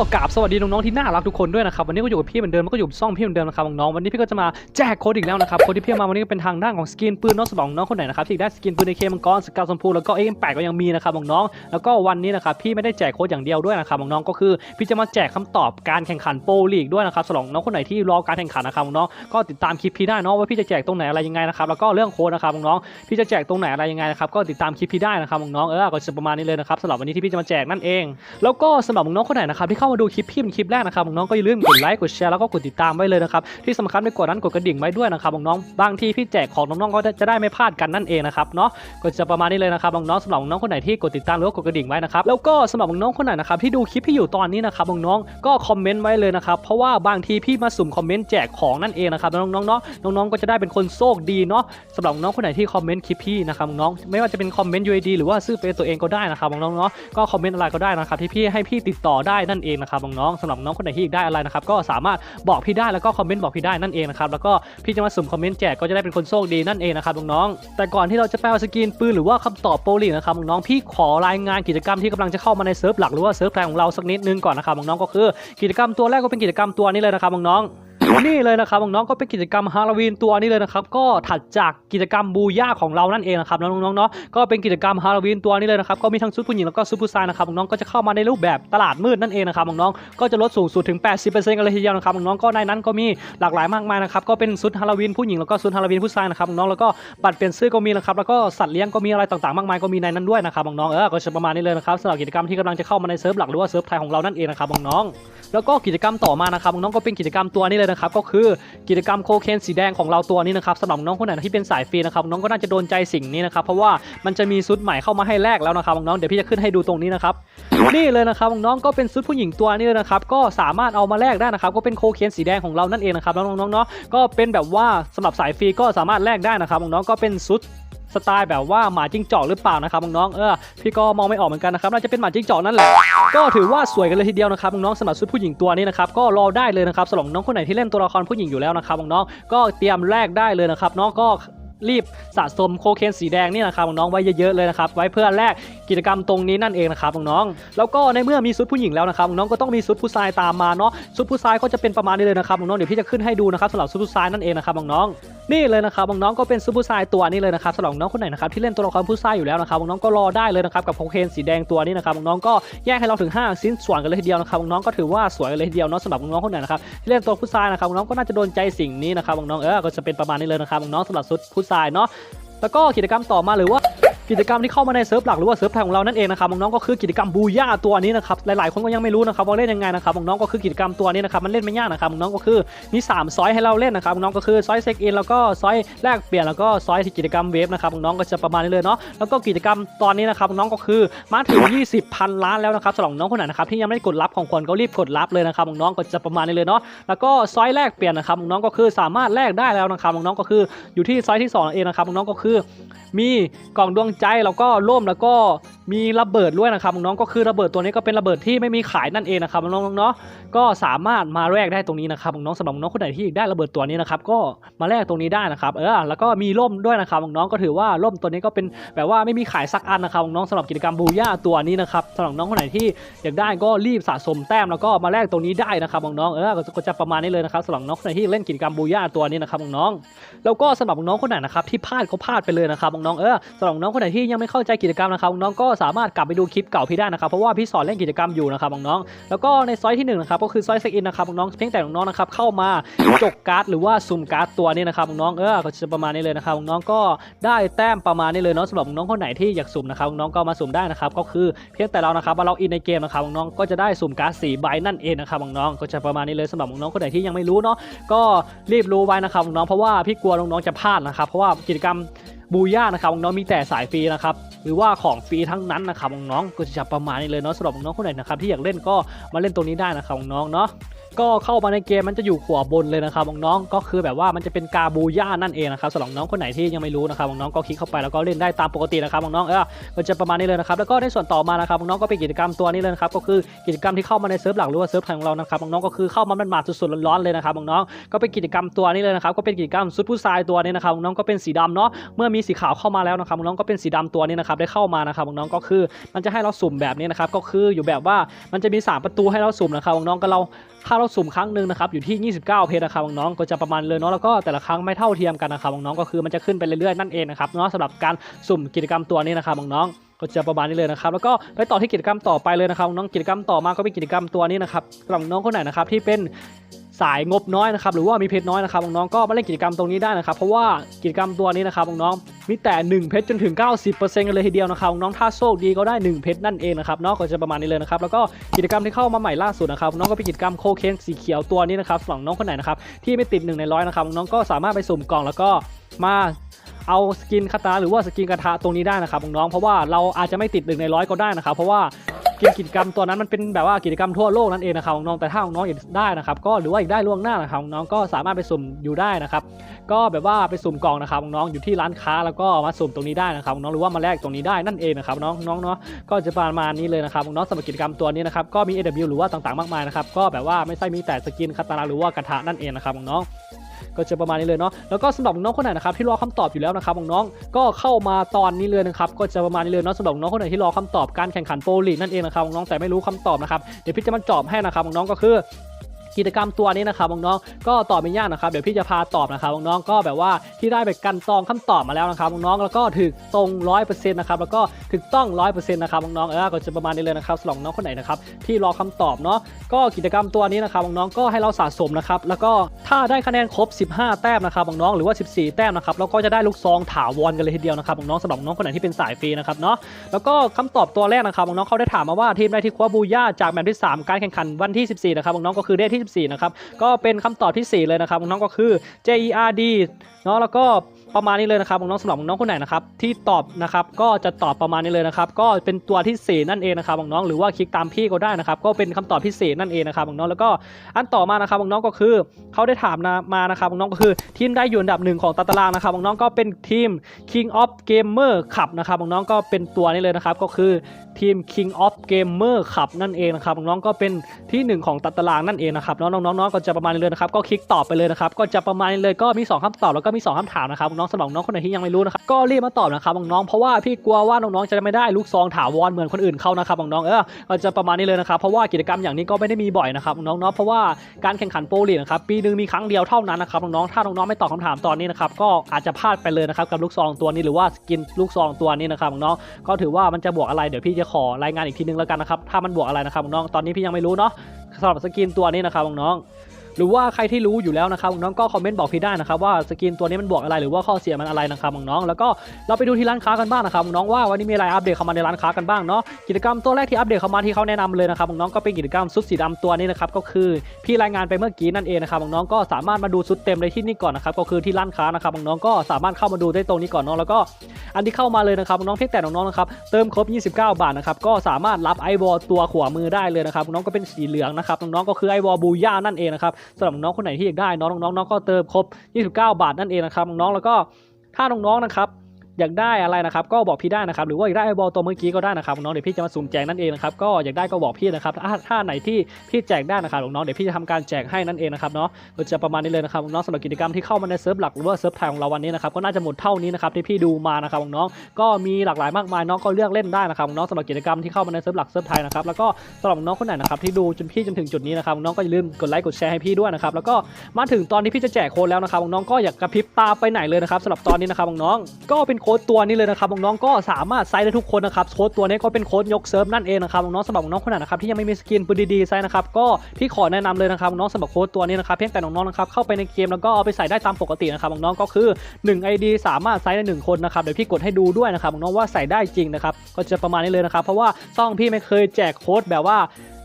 ก็กราบสวัสดีน้องๆที่น่ารักทุกคนด้วยนะครับวันนี้ก็อยู่กับพี่เหมือนเดิมแล้วก็อยู่ซ่องพี่เหมือนเดิมนะครับน้องๆวันนี้พี่ก็จะมาแจกโค้ดอีกแล้วนะครับโค้ดที่พี่มาวันนี้เป็นทางด้านของสกินปืนน้องสมองน้องคนไหนนะครับที่ได้สกินปืนในเคมังกรสกาวชมพูแล้วก็เอ็มแปดก็ยังมีนะครับน้องๆแล้วก็วันนี้นะครับพี่ไม่ได้แจกโค้ดอย่างเดียวด้วยนะครับน้องๆก็คือพี่จะมาแจกคำตอบการแข่งขันโปรลีกด้วยนะครับสำหรับน้องคนไหนที่รอการแข่งขันนะครับน้องๆก็ติดตามคลิปพี่ได้เนาะว่าพี่จะแจกตรงไหนอะไรยังไงนะครับแล้วก็เรื่องโค้ดนะครับน้องๆพี่จะแจกตรงไหนอะไรยังไงนะครับก็ติดตามคลิปพี่ได้นะครับน้องๆเออก็จะประมาณนี้เลยนะครับสำหรับวันนี้ที่พี่จะมาแจกนั่นเอง แล้วก็สำหรับน้องคนไหนนะครับที่เข้ามาดูคลิปพี่เป็นคลิปแรกนะครับน้องก็อย่าลืมกดไลค์กดแชร์แล้วก็กดติดตามไว้เลยนะครับที่สำคัญไปกดนั้นกดกระดิ่งไว้ด้วยนะครับน้องบางทีพี่แจกของน้องๆก็จะได้ไม่พลาดกันนั่นเองนะครับเนาะก็จะประมาณนี้เลยนะครับน้องๆสำหรับน้องคนไหนที่กดติดตามหรือว่ากดกระดิ่งไว้นะครับแล้วก็สำหรับน้องคนไหนนะครับที่ดูคลิปพี่อยู่ตอนนี้นะครับน้องๆก็คอมเมนต์ไว้เลยนะครับเพราะว่าบางทีพี่มาสุ่มคอมเมนต์แจกของนั่นเองนะครับน้องๆเนาะน้องๆก็จะได้เป็นคนโชคดีเนาะสำหรับน้องคนไหนที่คอมเมนต์คลิปพี่นะครับน้องไม่ว่าจะเป็นคอมเมนต์ UID หรือว่าซื้อเฟซตัวเองก็ได้นะครับน้องๆเนาะก็คอมเมนต์อะไรก็ได้นะครับที่พี่ให้พี่ติดต่อได้นั่นเองนะครับน้องๆสำหรับน้องคนไหนที่อยากได้อะไรนะครับก็สามารถบอกพี่ได้แล้วก็คอมเมนต์บอกพี่ได้นั่นเองนะครับแล้วก็พี่จะมาสุ่มคอมเมนต์แจกก็จะได้เป็นคนโชคดีนั่นเองนะครับน้องๆแต่ก่อนที่เราจะไปเอาสกินปืนหรือว่าคำตอบโปรลีนะครับน้องๆพี่ขอรายงานกิจกรรมที่กำลังจะเข้ามาในเซิร์ฟหลักหรือว่าเซิร์ฟแพลงของเราสักนิดนึงก่อนนะครับน้องๆก็คือกิจกรรมตัวแรกก็เป็นกิจกรรมตัวนี้เลยนะครับน้องๆ นี่เลยนะครับน้องๆก็เป็นกิจกรรมฮาโลวีนตัวนี้เลยนะครับก็ถัดจากกิจกรรมบูย่าของเรานั่นเองนะครับน้องๆเนาะก็เป็นกิจกรรมฮาโลวีนตัวนี้เลยนะครับก็มีทั้งชุดผู้หญิงแล้วก็ชุดผู้ชายนะครับน้องๆก็จะเข้ามาในรูปแบบตลาดมืดนั่นเองนะครับน้องๆก็จะลดสูงสุดถึง 80%กันเลยทีเดียวนะครับน้องๆก็ในนั้นก็มีหลากหลายมากมายนะครับก็เป็นชุดฮาโลวีนผู้หญิงแล้วก็ชุดฮาโลวีนผู้ชายนะครับน้องๆแล้วก็บัตรเปลี่ยนเสื้อก็มีนะครับแล้วก็สัตว์เลี้ยงก็มีอะไรต่างๆมากมายก็มีในนั้นด้วยนะครับน้องๆเออก็จะประมาณนี้เลยนะครับสำหรับกิจกรรมที่กำลังจะเข้ามาในเซิร์ฟหลักหรือว่าเซิร์ฟไทยของเรานั่นเองนะครับน้องๆแล้วก็กิจกรรมต่อมานะครับน้องๆก็เป็นกิจกรรมตัวนี้เลยนะครับก็คือกิจกรรมโคเคนสีแดงของเราตัวนี้นะครับสำหรับน้องคนไหนที่เป็นสายฟรีนะครับน้องก็น่าจะโดนใจสิ่งนี้นะครับเพราะว่ามันจะมีซุดใหม่เข้ามาให้แลกแล้วนะครับน้องเดี๋ยวพี่จะขึ้นให้ดูตรงนี้นะครับนี่เลยนะครับน้องก็เป็นซุดผู้หญิงตัวนี้เลยนะครับก็สามารถเอามาแลกได้นะครับก็เป็นโคเคนสีแดงของเรานั่นเองนะครับน้องๆเนาะก็เป็นแบบว่าสำหรับสายฟรีก็สามารถแลกได้นะครับน้องๆก็เป็นซุด สไตล์แบบว่าหมาจิ้งจอกหรือเปล่านะครับน้องๆเออพี่ก็มองไม่ออกเหมือนกันนะครับน่าจะเป็นหมาจิ้งจอกนั่นแหละก็ถือว่าสวยกันเลยทีเดียวนะครับน้องๆสำหรับชุดผู้หญิงตัวนี้นะครับก็รอได้เลยนะครับสำหรับน้องคนไหนที่เล่นตัวละครผู้หญิงอยู่แล้วนะครับน้องๆก็เตรียมแลกได้เลยนะครับน้องก็รีบสะสมโคเคนสีแดงนี่นะครับน้องๆไว้เยอะๆเลยนะครับ ไว้เพื่อแลกกิจกรรมตรงนี้นั่นเองนะครับน้องๆแล้วก็ในเมื่อมีชุดผู้หญิงแล้วนะครับน้องก็ต้องมีชุดผู้ชายตามมาเนาะชุดผู้ชายก็จะเป็นประมาณนี้เลยนะครับน้องเดี๋ยวพี่จะขึ้นให้ดูนะครับสำหรับชุดผู้ชายนั่นเองนะครับน้อง นี่เลยนะครับน้องๆก็เป็นซูเปอร์ไซด์ตัวนี้เลยนะครับสำหรับน้องคนไหนนะครับที่เล่นตัวละครผู้ชายอยู่แล้วนะครับน้องก็รอได้เลยนะครับกับโคเคนสีแดงตัวนี้นะครับน้องก็แยกให้เราถึง 5 ชิ้นส่วนกันเลยทีเดียวนะครับน้องก็ถือว่าสวยกันเลยทีเดียวเนาะสำหรับน้องคนไหนนะครับที่เล่นตัวผู้ชายนะครับน้องก็น่าจะโดนใจสิ่งนี้นะครับน้องเออก็จะเป็นประมาณนี้เลยนะครับน้องสำหรับชุดผู้ชายเนาะ แล้วก็กิจกรรมต่อมาหรือว่ากิจกรรมที่เข้ามาในเซิร์ฟหลักหรือว่าเซิร์ฟไทยของเรานั่นเองนะครับน้องๆก็คือกิจกรรมบูย่าตัวนี้นะครับหลายๆคนก็ยังไม่รู้นะครับว่าเล่นยังไงนะครับน้องๆก็คือกิจกรรมตัวนี้นะครับมันเล่นไม่ยากนะครับน้องก็คือมี 3 ซอยให้เราเล่นนะครับน้องก็คือซอยเซ็กอินแล้วก็ซอยแลกเปลี่ยนแล้วก็ซอยที่กิจกรรมเวฟนะครับน้องก็จะประมาณนี้เลยเนาะแล้วก็กิจกรรมตอนนี้นะครับน้องก็คือมาถึง 20พันล้านแล้วนะครับสำหรับน้องคนไหนนะครับที่ยังไม่ได้กดรับของคนก็รีบกดรับเลยนะครับน้องก็จะประมาณนี้เลยเนาะแล้วก็ซอยแลกเปลี่ยนนะครับน้องก็คือสามารถแลกได้แล้วนะครับน้องก็คืออยู่ที่ซอยที่สองนั่นเองนะครับน้องก็คือมีกล่องดวงใจแล้วก็ร่มแล้วก็มีระเบิดด้วยนะครับน้องก็คือระเบิดตัวนี้ก็เป็นระเบิดที่ไม่มีขายนั่นเองนะครับน้องๆเนาะก็สามารถมาแลกได้ตรงนี้นะครับน้องสำหรับน้องคนไหนที่ได้ระเบิดตัวนี้นะครับก็มาแลกตรงนี้ได้นะครับเออแล้วก็มีร่มด้วยนะครับน้องก็ถือว่าร่มตัวนี้ก็เป็นแบบว่าไม่มีขายสักอันนะครับน้องสำหรับกิจกรรมบูย่าตัวนี้นะครับสำหรับน้องคนไหนที่อยากได้ก็รีบสะสมแต้มแล้วก็มาแลกตรงนี้ได้นะครับน้องเออก็จะประมาณนี้เลยนะครับสำหรับน้องคนไหนที่เล่นกิจกรรมบูย่าตัวนี้นะครับน้องแล้วก็สำหรับน้องคนไหนนะครับที่พลาดก็พลาดไปเลยนะครับน้องๆเออสำหรับน้องคนไหนที่ยังไม่เข้าใจกิจกรรมนะครับน้องก็สามารถกลับไปดูคลิปเก่าพี่ได้นะครับเพราะว่าพี่สอนเล่นกิจกรรมอยู่นะครับน้องๆแล้วก็ในซอยที่หนึ่งนะครับก็คือซอยเซ็กอินนะครับน้องๆเพียงแต่น้องๆนะครับเข้ามาจกการ์ดหรือว่าซุ่มการ์ดตัวนี้นะครับน้องๆเออก็จะประมาณนี้เลยนะครับน้องก็ได้แต้มประมาณนี้เลยเนาะสำหรับน้องคนไหนที่อยากสุ่มนะครับน้องก็มาสุ่มได้นะครับก็คือเพียงแต่เรานะครับว่าเราอินในเกมนะครับน้องก็จะได้สุ่มการ์ดสี่ใบนั่นเองนะครับน้องก็จะประมาณนี้เลยสำหรับน้องคนไหนที่ยังไม่รู้เนาะก็รีบรู้ไว้นะครับน้องเพราะว่าพี่กลัวน้องๆจะพลาดนะครับเพราะว่ากิจกรรม บูย่านะครับน้องมีแต่สายฟรีนะครับหรือว่าของฟรีทั้งนั้นนะครับน้องก็จะประมาณนี้เลยเนาะสำหรับน้องคนไหนนะครับที่อยากเล่นก็มาเล่นตรงนี้ได้นะครับน้องเนาะ ก็เข้ามาในเกมมันจะอยู่ขวาบนเลยนะครับน้องๆก็คือแบบว่ามันจะเป็นกาบูย่านั่นเองนะครับสำหรับน้องคนไหนที่ยังไม่รู้นะครับน้องก็คลิกเข้าไปแล้วก็เล่นได้ตามปกตินะครับน้องๆเออก็จะประมาณนี้เลยนะครับแล้วก็ในส่วนต่อมานะครับน้องก็เป็นกิจกรรมตัวนี้เลยนะครับก็คือกิจกรรมที่เข้ามาในเซิร์ฟหลักหรือว่าเซิร์ฟไทยของเรานะครับน้องก็คือเข้ามามันมาดสุดๆร้อนๆเลยนะครับน้องก็เป็นกิจกรรมตัวนี้เลยนะครับก็เป็นกิจกรรมซุดผู้ชายตัวนี้นะครับน้องก็เป็นสีดำเนาะเมื่อมีสีขาวเข้ามาแล้วนะครับน้องก็เป็นสีดำตัวนี้นะครับได้เข้ามานะครับน้องก็คือมันจะให้เราสุ่มแบบนี้นะครับก็คืออยู่แบบว่ามันจะมีสามประตูให้เราสุ่มนะครับน้องก็เรา ค่าเราสุ่มครั้งหนึ่งนะครับอยู่ที่ 29 เพชรนะครับน้องก็จะประมาณเลยเนาะแล้วก็แต่ละครั้งไม่เท่าเทียมกันนะครับน้องก็คือมันจะขึ้นไปเรื่อยๆนั่นเองนะครับเนาะสำหรับการสุ่มกิจกรรมตัวนี้นะครับน้องก็จะประมาณนี้เลยนะครับแล้วก็ไปต่อที่กิจกรรมต่อไปเลยนะครับน้องกิจกรรมต่อมาก็เป็นกิจกรรมตัวนี้นะครับสำหรับน้องคนไหนนะครับที่เป็น สายงบน้อยนะครับหรือว่ามีเพชรน้อยนะครับน้องๆก็มาเล่นกิจกรรมตรงนี้ได้นะครับ เพราะว่ากิจกรรมตัวนี้นะครับน้องๆมีแต่ 1 เพชรจนถึง 90%กันเลยทีเดียวนะครับน้องถ้าโชคดีก็ได้ 1 เพชรนั่นเองนะครับเนาะก็จะประมาณนี้เลยนะครับแล้วก็กิจกรรมที่เข้ามาใหม่ล่าสุดนะครับน้องก็เป็นกิจกรรมโคเคนสีเขียวตัวนี้นะครับสำหรับน้องคนไหนนะครับที่ไม่ติด1ในร้อยนะครับน้องก็สามารถไปสุ่มกล่องแล้วก็มาเอาสกินคาตาหรือว่าสกินกระทะตรงนี้ได้นะครับน้องเพราะว่าเราอาจจะไม่ติด1ในร้อยก็ได้นะครับเพราะว่า กิจกรรมตัวนั้นมันเป็นแบบว่ากิจกรรมทั่วโลกนั่นเองนะครับน้องแต่ถ้าน้องอยากได้นะครับก็หรือว่าอยากได้ล่วงหน้านะครับน้องก็สามารถไปสุ่มอยู่ได้นะครับก็แบบว่าไปสุ่มกล่องนะครับน้องอยู่ที่ร้านค้าแล้วก็มาสุ่มตรงนี้ได้นะครับน้องหรือว่ามาแลกตรงนี้ได้นั่นเองนะครับน้องน้องเนาะก็จะประมาณนี้เลยนะครับน้องสำหรับกิจกรรมตัวนี้นะครับก็มี AW หรือว่าต่างๆมากมายนะครับก็แบบว่าไม่ใช่มีแต่สกินคาตาราหรือว่ากระทะนั่นเองนะครับน้อง ก็จะประมาณนี้เลยเนาะแล้วก็สำหรับน้องคนไหนนะครับที่รอคำตอบอยู่แล้วนะครับน้องก็เข้ามาตอนนี้เลยนะครับก็จะประมาณนี้เลยเนาะสำหรับน้องคนไหนที่รอคำตอบการแข่งขันโปรลีกนั่นเองนะครับน้องแต่ไม่รู้คำตอบนะครับเดี๋ยวพี่จะมาตอบให้นะครับน้องก็คือกิจกรรมตัวนี้นะครับน้องๆก็ตอบไม่ยากนะครับเดี๋ยวพี่จะพาตอบนะครับน้องๆก็แบบว่าที่ได้ไปกันตองคำตอบมาแล้วนะครับน้องๆแล้วก็ถึกตรง100%นะครับแล้วก็ถึกต้อง100%นะครับน้องๆเออก็จะประมาณนี้เลยนะครับสำหรับน้องคนไหนนะครับที่รอคำตอบเนาะก็กิจกรรมตัวนี้นะครับน้องๆก็ให้เราสะสมนะครับแล้วก็ ถ้าได้คะแนนครบ 15 แต้มนะครับน้องๆหรือว่า 14 แต้มนะครับแล้วก็จะได้ลูกซองถาวรกันเลยทีเดียวนะครับน้องๆสำหรับน้องคนไหนที่เป็นสายฟรีนะครับเนาะแล้วก็คำตอบตัวแรกนะครับน้องๆเขาได้ถามมาว่าทีมใดที่คว้าบูย่าจากแมตช์ที่ 3 การแข่งขันวันที่ 14 นะครับน้องๆก็คือเดทที่ 14 นะครับก็เป็นคำตอบที่ 4 เลยนะครับน้องๆก็คือ JERD เนาะแล้วก็ ประมาณนี้เลยนะครับน้องสำหรับน้องคนไหนนะครับที่ตอบนะครับก็จะตอบประมาณนี้เลยนะครับก็เป็นตัวที่ 4 นั่นเองนะครับน้องหรือว่าคลิกตามพี่ก็ได้นะครับก็เป็นคำตอบที่ 4 นั่นเองนะครับน้องแล้วก็อันต่อมานะครับน้องก็คือเขาได้ถามมานะครับน้องก็คือทีมได้อยู่อันดับหนึ่งของตารางนะครับน้องก็เป็นทีม King of Gamer ขับนะครับน้องก็เป็นตัวนี้เลยนะครับก็คือทีม King of Gamer ขับนั่นเองนะครับน้องก็เป็นที่หนึ่งของตารางนั่นเองนะครับน้องๆน้องก็จะประมาณนี้เลยนะครับก็คลิกตอบไปเลยนะครับก็จะประมาณนี้เลยก็มี 2คำตอบแล้วก็มี 2คำถามนะครับน้องๆสำหรับน้องคนไหนที่ยังไม่รู้นะครับก็รีบมาตอบนะครับน้องๆเพราะว่าพี่กลัวว่าน้องๆจะไม่ได้ลูกซองถาวรเหมือนคนอื่นเขานะครับน้องๆเออก็จะประมาณนี้เลยนะครับเพราะว่ากิจกรรมอย่างนี้ก็ไม่ได้มีบ่อยนะครับน้องๆเพราะว่าการแข่งขันโปรลีนะครับปีหนึ่งมีครั้งเดียวเท่านั้นนะครับน้องๆถ้าน้องๆไม่ตอบคำถามตอนนี้นะครับก็อาจจะพลาดไปเลยนะครับกับลูกซองตัวนี้หรือว่าสกินลูกซองตัวนี้นะครับน้องก็ถือว่ามันจะบวกอะไรเดี๋ยวพี่จะขอรายงานอีกทีนึงแล้วกันนะครับถ้ามันบวกอะไรนะครับน้องตอนนี้พี่ยังไม่รู้เนาะสำหรับสกินตัวนี้นะครับน้อง หรือว่าใครที่รู้อยู่แล้วนะครับน้องก็คอมเมนต์บอกพี่ได้นะครับว่าสกินตัวนี้มันบวกอะไรหรือว่าข้อเสียมันอะไรนะครับน้องแล้วก็เราไปดูที่ร้านค้ากันบ้างนะครับน้องว่าวันนี้มีอะไรอัปเดตเข้ามาในร้านค้ากันบ้างเนาะกิจกรรมตัวแรกที่อัปเดตเข้ามาที่เขาแนะนำเลยนะครับน้องก็เป็นกิจกรรมชุดสีดำตัวนี้นะครับก็คือพี่รายงานไปเมื่อกี้นั่นเองนะครับน้องก็สามารถมาดูชุดเต็มเลยที่นี่ก่อนนะครับก็คือที่ร้านค้านะครับน้องก็สามารถเข้ามาดูได้ตรงนี้ก่อนเนาะแล้วก็อันที่เข้ามาเลยนะครับน้องเพียงแต่น้องๆนะครับเติมครบ 29 บาทนะครับก็สามารถรับไอวอลตัวขวามือได้เลยนะครับน้องก็เป็นสีเหลืองนะครับน้องๆก็คือไอวอลบูย่านั่นเองนะครับสำหรับน้องคนไหนที่อยากได้น้องน้องน้องก็เติมครบ 29 บาทนั่นเองนะครับน้องแล้วก็ถ้าน้องๆนะครับ อยากได้อะไรนะครับก็บอกพี่ได้นะครับหรือว่าอยากได้ไอบอลตัวเมื่อกี้ก็ได้นะครับน้องเดี๋ยวพี่จะมาสุ่มแจกนั่นเองนะครับก็อยากได้ก็บอกพี่นะครับถ้าถ้าไหนที่พี่แจกได้นะครับน้องเดี๋ยวพี่จะทำการแจกให้นั่นเองนะครับเนาะก็จะประมาณนี้เลยนะครับน้องสำหรับกิจกรรมที่เข้ามาในเซิร์ฟหลักหรือว่าเซิร์ฟไทยของเราวันนี้นะครับก็น่าจะหมดเท่านี้นะครับที่พี่ดูมานะครับน้องก็มีหลากหลายมากมายน้องก็เลือกเล่นได้นะครับน้องสำหรับกิจกรรมที่เข้ามาในเซิร์ฟหลักเซิร์ฟไทยนะครับแล้วก็สำหรับน้องคนไหนนะครับที่ดูจนพี่จนถึงจุดนี้นะครับน้องก็อย่าลืมกดไลค์กดแชร์ให้พี่ด้วยนะครับแล้วก็มาถึงตอนที่พี่จะแจกโค้ดแล้วนะครับน้องก็อย่ากระพริบตาไปไหนเลยนะครับสำหรับตอนนี้นะครับน้องก็เป็นโค้ดตัวนี้เลยนะครับน้องๆก็สามารถใช้ได้ทุกคนนะครับโค้ดตัวนี้ก็เป็นโค้ดยกเซิร์ฟนั่นเองนะครับน้องๆสำหรับน้องคนไหนนะครับที่ยังไม่มีสกินปืนดีๆใช้นะครับก็พี่ขอแนะนำเลยนะครับน้องสำหรับโค้ดตัวนี้นะครับเพียงแต่น้องๆนะครับเข้าไปในเกมแล้วก็เอาไปใส่ได้ตามปกตินะครับน้องๆก็คือ 1 ID สามารถใช้ได้หนึ่งคนนะครับเดี๋ยวพี่กดให้ดูด้วยนะครับน้องว่าใส่ได้จริงนะครับก็จะประมาณนี้เลยนะครับเพราะว่าช่องพี่ไม่เคยแจกโค้ดแบบว่า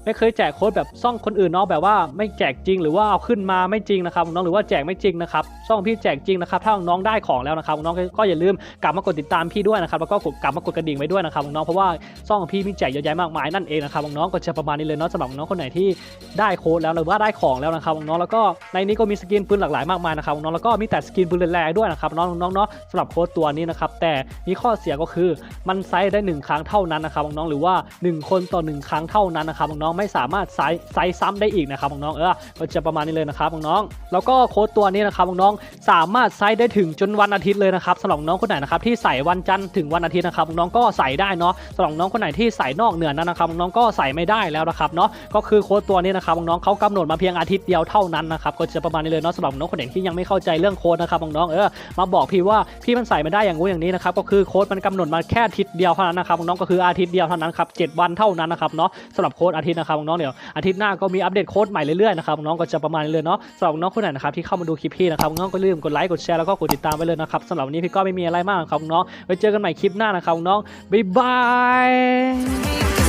ไม่เคยแจกโค้ดแบบซ่องคนอื่นเนาะแบบว่าไม่แจกจริงหรือว่าเอาขึ้นมาไม่จริงนะครับน้องหรือว่าแจกไม่จริงนะครับซ่องพี่แจกจริงนะครับถ้าน้องได้ของแล้วนะครับน้องก็อย่าลืมกลับมากดติดตามพี่ด้วยนะครับแล้วก็กลับมากดกระดิ่งไว้ด้วยนะครับน้องเพราะว่าซ่องของพี่มีแจกเยอะแยะมากมายนั่นเองนะครับน้องก็จะประมาณนี้เลยเนาะสำหรับน้องคนไหนที่ได้โค้ดแล้วหรือว่าได้ของแล้วนะครับน้องแล้วก็ในนี้ก็มีสกินปืนหลากหลายมากมายนะครับน้องแล้วก็มีแต่สกินปืนแรงๆด้วยนะครับน้องน้องเนาะสำหรับโค้ดตัวนี้นะครับแต่มีข้อเสียก็คือมันไซส์ได้หนึ่งครั้งเท่านั้นนะครับน้องหรือว่าหนึ่งคนต่อหนึ่งครั้งเท่านั้นนะครับน้องไม่สามารถไซส์ไซส์ซ้ำได้อีกนะครับน้องเออก็จะประมาณนี้เลยนะครับน้องแล้วก็โค้ดตัวนี้นะครับน้องสามารถไซส์ได้ถึงจนวันอาทิตย์เลยนะครับสำหรับน้องคนไหนนะครับที่ใส่วันจันทร์ถึงวันอาทิตย์นะครับน้องก็ใส่ได้เนาะสำหรับน้องคนไหนที่ใส่นอกเหนือนั้นนะครับน้องก็ใส่ไม่ได้แล้วนะครับเนาะก็คือโค้ดตัวนี้นะครับน้องเขากำหนดมาเพียงอาทิตย์เดียวเท่านั้นนะครับก็จะประมาณนี้เลยเนาะสำหรับน้องคนไหนที่ยังไม่เข้าใจเรื่องโค้ดนะครับน้องๆเออมาบอกพี่ว่าพี่มันใส่ไม่ได้อย่างงู้อย่างนี้นะครับก็คือโค้ดมันกำหนดมาแค่อาทิตย์เดียวเท่านั้นนะครับน้องก็คืออาทิตย์เดียวเท่านั้นครับเจ็ดวันเท่านั้นนะครับเนาะสำหรับโค้ดอาทิตย์นะครับน้องเดี๋ยวอาทิตย์หน้าก็มีอัปเดตโค้ดใหม่เรื่อยๆนะครับน้องก็จะประมาณนี้เลยเนาะสำหรับน้องคนไหนนะครับที่เข้ามาดูคลิปพี่นะครับน้องก็ลืมกดไลค์กดแชร์แล้วก็กดติดตามไปเลยนะครับสำหรับวันนี้พี่ก็ไม่มีอะไรมากครับน้องไว้เจอกันใหม่คลิปหน้านะครับน้องบ๊ายบาย